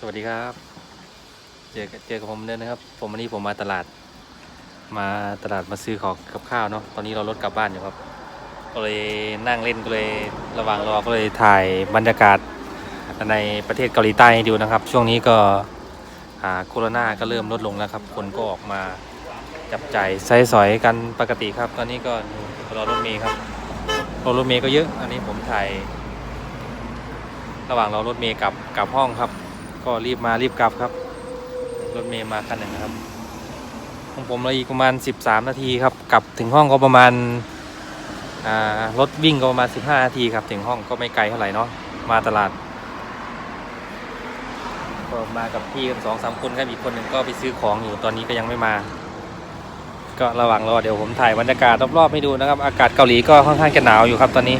สวัสดีครับ เจอกับเจอกับผมเดินนะครับ ผมวันนี้ผมมาตลาด มาตลาดมาซื้อของกับข้าวเนาะ ตอนนี้เรารถกลับบ้านอยู่ครับ ก็เลยนั่งเล่นก็เลยระหว่างรอก็เลยถ่ายบรรยากาศในประเทศเกาหลีใต้ให้ดูนะครับ ช่วงนี้ก็อ่าโควิดก็เริ่มลดลงแล้วครับ คนก็ออกมาจับจ่ายใช้สอยกันปกติครับ ตอนนี้ก็รอรถเมย์ครับรถรถเมย์ก็เยอะ อันนี้ผมถ่ายระหว่างรอรถเมย์กลับกลับห้องครับ ก็รีบมารีบกลับครับ รถเมย์มาคันหนึ่งครับ ของผมเลยอีกประมาณ 13 นาทีครับ กลับถึงห้องก็ประมาณรถวิ่งก็ประมาณ 15 นาทีครับ ถึงห้องก็ไม่ไกลเท่าไหร่เนาะมาตลาด ก็มากับพี่กันสองสามคนครับอีกคนหนึ่งก็ไปซื้อของอยู่ตอนนี้ก็ยังไม่มา ก็ระหว่างรอเดี๋ยวผมถ่ายบรรยากาศรอบๆให้ดูนะครับ อากาศเกาหลีก็ค่อนข้างจะหนาวอยู่ครับตอนนี้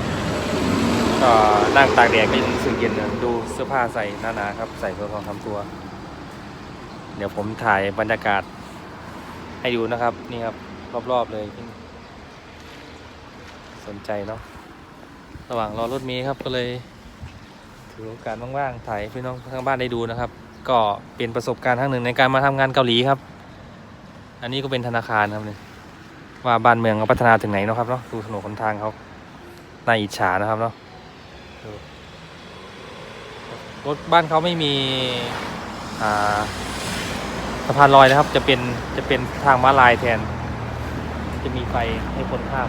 ก็นั่งตากแดดก็ยังรู้สึกเย็นนะดูเสื้อผ้าใส่หนาๆครับ ใส่เพื่อความทำตัว เดี๋ยวผมถ่ายบรรยากาศ ให้ดูนะครับ นี่ครับ รอบๆเลย สนใจเนาะระหว่างรอรถเมล์ครับก็เลย ถือโอกาสว่างๆถ่ายพี่น้องทางบ้านได้ดูนะครับ ก็เป็นประสบการณ์ครั้งหนึ่งในการมาทำงานเกาหลีครับ อันนี้ก็เป็นธนาคารครับเนี่ยว่าบ้านเมืองเขาพัฒนาถึงไหนเนาะครับเนาะดูถนนคนทางเขาน่าอิจฉานะครับเนาะ รถบ้านเขาไม่มีสะพานลอยนะครับ จะเป็นจะเป็นทางม้าลายแทน จะมีไฟให้คนข้าม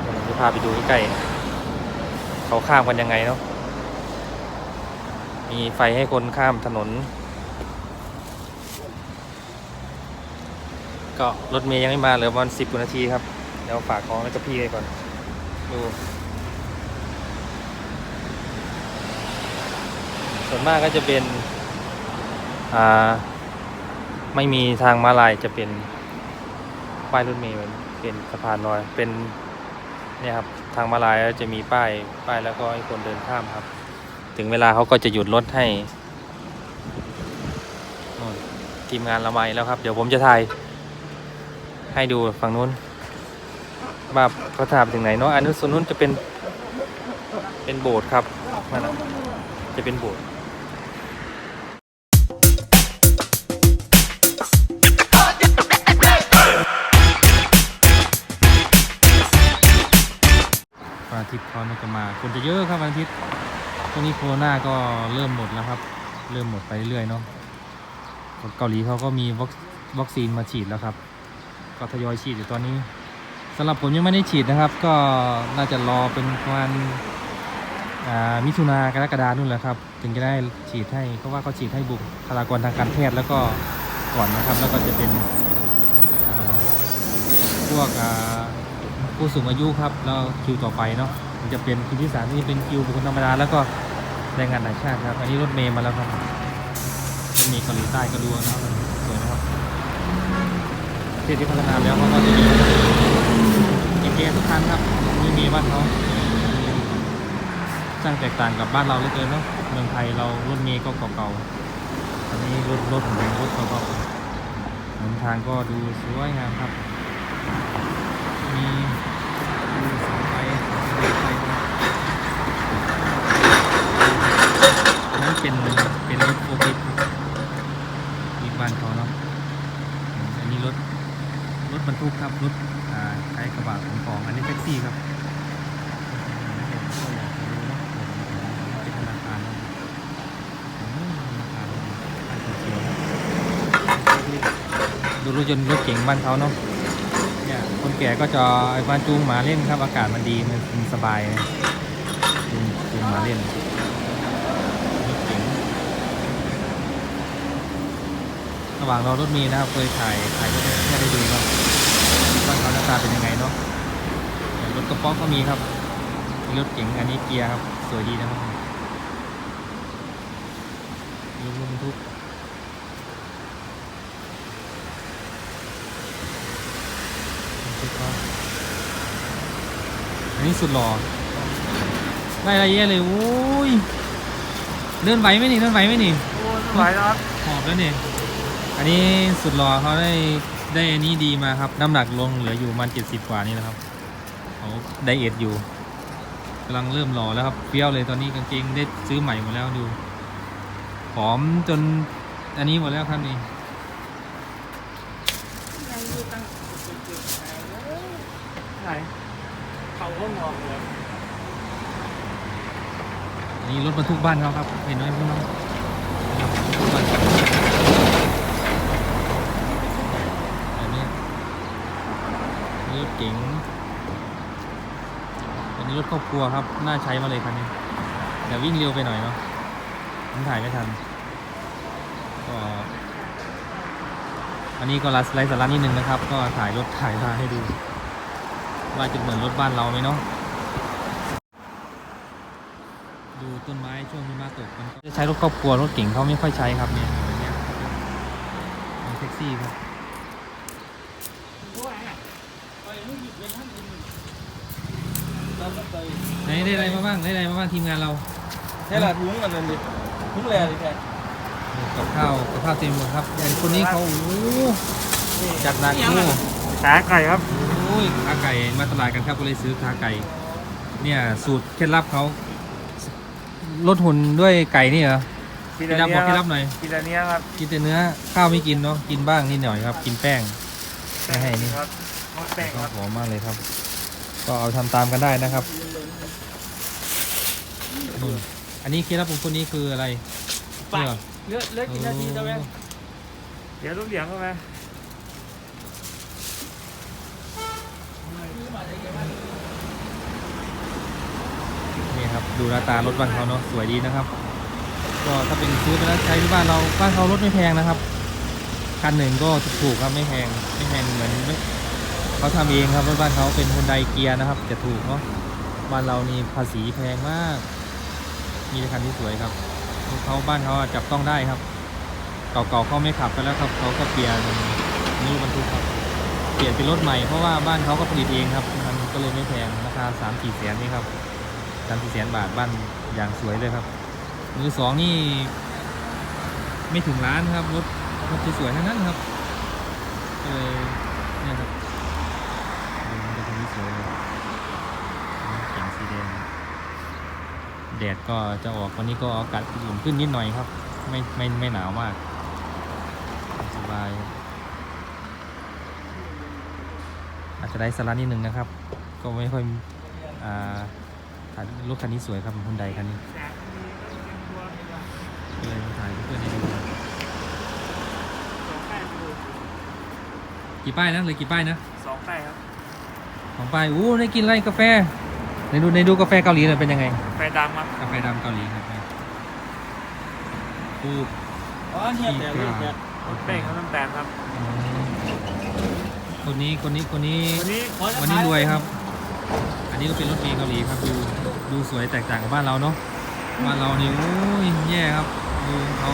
เดี๋ยวผมจะพาไปดูใกล้ๆเขาข้ามกันยังไงเนาะมีไฟให้คนข้ามถนน ก็รถเมย์ยังไม่มาเหลือประมาณสิบกว่านาทีครับเดี๋ยวฝากของไว้กับพี่เลยก่อน ดู ส่วนมากก็จะเป็นอ่าไม่มีทางมาลายจะเป็นป้ายรถเมล์เป็นสะพานลอยเป็นเนี่ยครับทางมาลายแล้วจะมีป้ายป้ายแล้วก็ให้คนเดินข้ามครับ ถึงเวลาเขาก็จะหยุดรถให้ทีมงานละไมแล้วครับ เดี๋ยวผมจะถ่ายให้ดูฝั่งนู้นว่าเขาถามถึงไหนเนาะอันนู้นส่วนนู้นจะเป็นเป็นโบสถ์ครับนั่นนะจะเป็นโบสถ์ วันอาทิตย์เขาน่าจะมาคนจะเยอะครับวันอาทิตย์ช่วงนี้โควิดก็เริ่มหมดแล้วครับ เริ่มหมดไปเรื่อยๆเนาะเกาหลีเขาก็มีวัคซีนมาฉีดแล้วครับ ก็ทยอยฉีดอยู่ตอนนี้สำหรับผมยังไม่ได้ฉีดนะครับ ก็น่าจะรอเป็นประมาณมิถุนากรกฎานู่นแหละครับ ถึงจะได้ฉีดให้เพราะว่าเขาฉีดให้บุคลากรทางการแพทย์แล้วก็ก่อนนะครับ แล้วก็จะเป็นอ่าพวกอ่า ผู้สูงอายุครับแล้วคิวต่อไปเนาะมันจะเป็นคิวที่สามที่เป็นคิวบุคคลธรรมดาแล้วก็แรงงานต่างชาติครับ อันนี้รถเมย์มาแล้วครับรถเมย์เกาหลีใต้ก็ดูนะครับสวยนะครับประเทศที่พัฒนาแล้วเขาก็จะมีเอเทุกคันครับนี่มีบ้านเขาสร้างแตกต่างกับบ้านเราเหลือเกินเนาะเมืองไทยเรารถเมย์ก็เก่าๆอันนี้รถรถของรถเก่าๆหนทางก็ดูสวยงามครับ มีดูเสาไฟเสาไฟอันนั้นเป็นเป็นรถโฟกิคมีบ้านเขาเนาะอืมอันนี้รถรถบรรทุกครับรถใช้กระบะขนของอันนี้แท็กซี่ครับดูรถยนต์รถเก๋งบ้านเขาเนาะ แก่ก็จะไอ้บ้าจูงหมาเล่นครับ อากาศมันดีมันสบายจูงจูงหมาเล่นระหว่างรอรถมีนะครับเคยถ่ายถ่ายรถให้ได้ดูครับว่าเขาหน้าตาเป็นยังไงเนาะรถกระป๋องก็มีครับรถเก๋งอันนี้เกียร์ครับ สวยดีนะครับรถบรรทุกบรรทุกเขา อันนี้สุดหล่อได้อะไรเยอะเลยโอ้ยเดินไหวไหมนี่เดินไหวไหมนี่โอ้สวยครับหอบแล้วนี่อันนี้สุดหล่อเขาได้ได้อันนี้ดีมาครับน้ำหนักลงเหลืออยู่ประมันเจ็ดสิบกว่านี่นะครับเขาไดเอทอยู่กำลังเริ่มหล่อแล้วครับเปรี้ยวเลยตอนนี้กางเกงได้ซื้อใหม่หมดแล้วดูผอมจนอันนี้หมดแล้วครับนี่ ยังอยู่ตั้ง ไหนเขาก็มองเลยอันนี้รถบรรทุกบ้านเขาครับเห็นไหมพี่น้องบ้านอันนี้รถเก๋งอันนี้รถครอบครัวครับ น่าใช้มาเลยคันนี้แต่วิ่งเร็วไปหน่อยเนาะผมถ่ายไม่ทันก็อันนี้ก็รัสไลฟ์สาระนิดนึงนะครับ ก็ถ่ายรถถ่ายมาให้ดู ว่าจะเหมือนรถบ้านเราไหมเนาะดูต้นไม้ช่วงหิมะตกมันก็จะใช้รถครอบครัวรถเก่งเขาไม่ค่อยใช้ครับเนี่ยแบบเนี้ยรถแท็กซี่ครับเราก็ไปไหนได้อะไรมาบ้างได้อะไรมาบ้างทีมงานเราใช่ละทุ้งกันนั่นดิทุ้งแร่ดิแค่กับข้าวกับข้าวเต็มหมดครับอย่างคนนี้เขาโอ้โหจัดหนักโอ้โหขาไก่ครับโอ้ ยขาไก่มาตลาดกันครับก็เลยซื้อขาไก่ เนี่ยสูตรเคล็ดลับเขาลดหุ่นด้วยไก่นี่เหรอเคล็ดลับบอกเคล็ดลับหน่อยกินอันนี้ครับกินแต่เนื้อข้าวไม่กินเนาะกินบ้างนิดหน่อยครับ กินแป้งไม่ให้นี่ครับงดแป้งก็ครับหอมมากเลยครับ ก็เอาทำตามกันได้นะครับนู่นอันนี้เคล็ดลับของคนนี้คืออะไรไปนี่เหรอเลือกเลือกกินนาทีเท่าไหร่เดี๋ยวลูกเหลียงเข้าไปนี่ครับ ดูหน้าตารถบ้านเขาเนาะสวยดีนะครับ ก็ถ้าเป็นซื้อไปแล้วใช้ที่บ้านเราบ้านเขารถไม่แพงนะครับคันหนึ่งก็ถูกครับไม่แพงไม่แพงเหมือนไม่เขาทำเองครับรถบ้านเขาเป็นฮุนไดเกียร์นะครับ จะถูกเนาะบ้านเรานี่ภาษีแพงมาก มีแต่คันที่สวยครับเขาบ้านเขาจับต้องได้ครับ เก่าๆเขาไม่ขับไปแล้วครับเขาก็เปลี่ยนนี่บรรทุกครับเปลี่ยนเป็นรถใหม่เพราะว่าบ้านเขาก็ผลิตเองครับมันก็เลยไม่แพงราคาสามสี่แสนนี่ครับ สามสี่แสนบาทบ้านอย่างสวยเลยครับ มือสองนี่ ไม่ถึงล้านครับรถรถสวยๆทั้งนั้นครับก็เลยเนี่ยครับดูมันจะเป็นสวยเลยเก่งสีแดงแดดก็จะออกวันนี้ก็อากาศอุ่นขึ้นนิดหน่อยครับ ไม่ไม่ไม่หนาวมาก สบายอาจจะได้สาระนิดนึงนะครับ ก็ไม่ค่อยอ่า ถ่ายรถคันนี้สวยครับฮุนไดคันนี้ก็เลยมาถ่ายเพื่อนให้ดูกี่ป้ายนะเหลยกี่ป้ายนะสองแป้งครับสองป้ายอู้ได้กินอะไรกาแฟในดูในดูกาแฟเกาหลีหน่อยเป็นยังไงแป้งดำครับกาแฟดำเกาหลีครับคูบอ๋อเนี่ยแต่นี่เนี่ยแป้งเขาน้ำตาลครับอืมคนนี้คนนี้คนนี้วันนี้ขอจะวันนี้ขายรวยครับ อันนี้ก็เป็นรถเมล์เกาหลีครับดู ดูสวยแตกต่างกับบ้านเราเนาะบ้านเรานี่โอ้ยแย่ครับดูเขา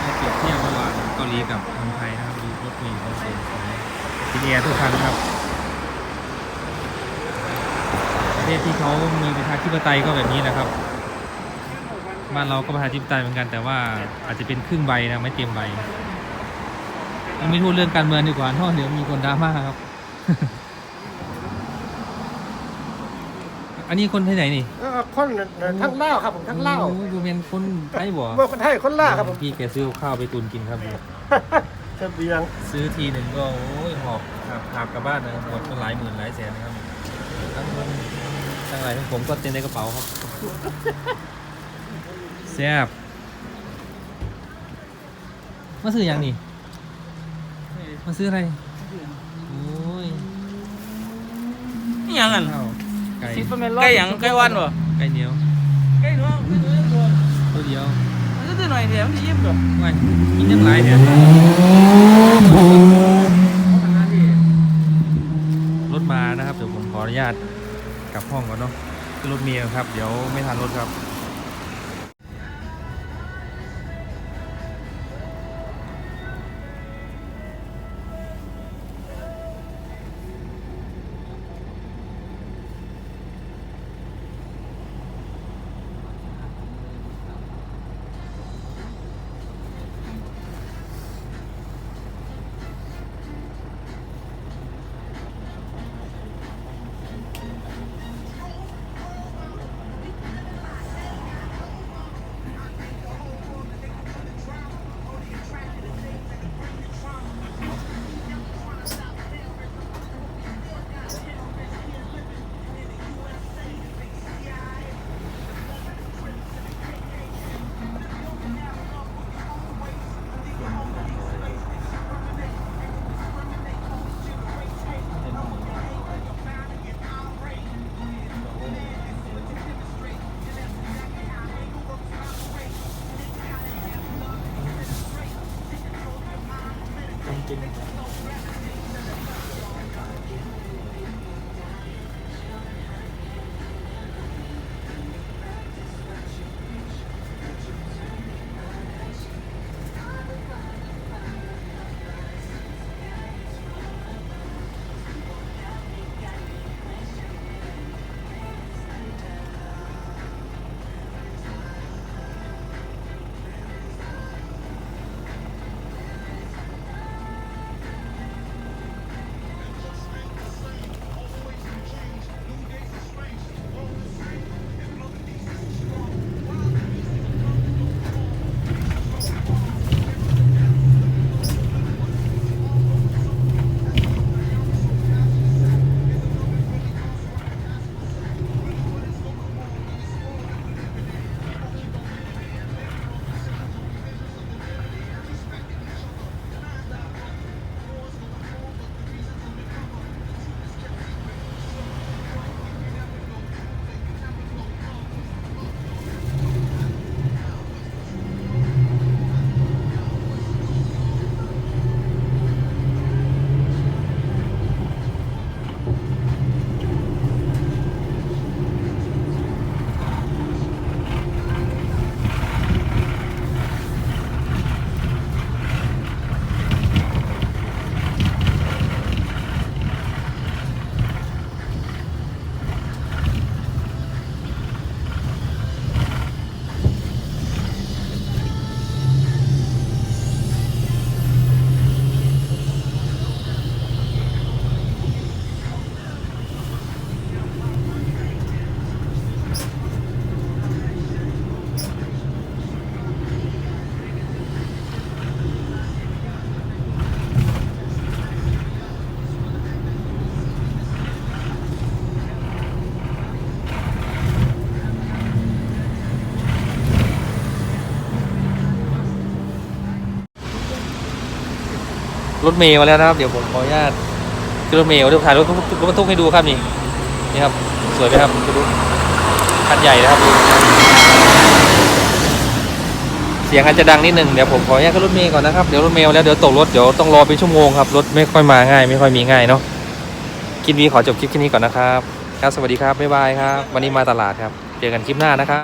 ถ้าเปรียบเทียบระหว่างเกาหลีกับเมืองไทยนะครับดูรถเมล์เขาสวยสวยติดแอร์ทุกคันครับประเทศที่เขามีประชาธิปไตยก็แบบนี้นะครับบ้านเราก็ประชาธิปไตยเหมือนกันแต่ว่าอาจจะเป็นครึ่งใบนะไม่เต็มใบยังไม่พูดเรื่องการเมืองดีกว่าเพราะเดี๋ยวมีคนดราม่าครับ อันนี้คนที่ไหนนี่เออคนทั้งเล่าวครับผมทั้งเล่าวโอ้ยกูเป็นคนไทยบ่เมื่อคนไทยคนล่าวครับผมพี่แกซื้อข้าวไปตุนกินครับ เสบียงซื้อทีหนึ่งก็โอ้ยหอบหาบหาบกลับบ้านนะหมดก็หลายหมื่นหลายแสนนะครับทั้งเงินทั้งอะไรทั้งผมก็เต็มในกระเป๋าครับแซ่บมาซื้ออย่างนี่มาซื้ออะไรโอ้ยนี่ยังกันข้าวไก่ ซิปเปอร์แมนไก่หยังไก่วันวะไก่เหนียวไก่เนาะไก่เนื้อตัวตัวเดียวมันก็ตัวหน่อยเดียวมันจะยิ้มตัวว่ากินยังไรเนี่ยรถมานะครับเดี๋ยวผมขออนุญาตกลับห้องก่อนเนาะขึ้นรถเมียครับ เดี๋ยวไม่ทันรถครับ รถเมล์มาแล้วนะครับ เดี๋ยวผมขออนุญาตขึ้นรถเมล์เดี๋ยวถ่ายรถรถบรรทุกให้ดูครับนี่นี่ครับสวยไหมครับรถบรรทุกคันใหญ่นะครับ เสียงอาจจะดังนิดหนึ่งเดี๋ยวผมขออนุญาตขึ้นรถเมล์ก่อนนะครับเดี๋ยวรถเมล์แล้วเดี๋ยวตกรถเดี๋ยวต้องรอเป็นชั่วโมงครับรถไม่ค่อยมาง่าย ไม่ค่อยมีง่ายเนาะคลิปนี้ขอจบคลิปแค่นี้ก่อนนะครับ ครับสวัสดีครับบ๊ายบายครับ วันนี้มาตลาดครับ เจอกันคลิปหน้านะครับ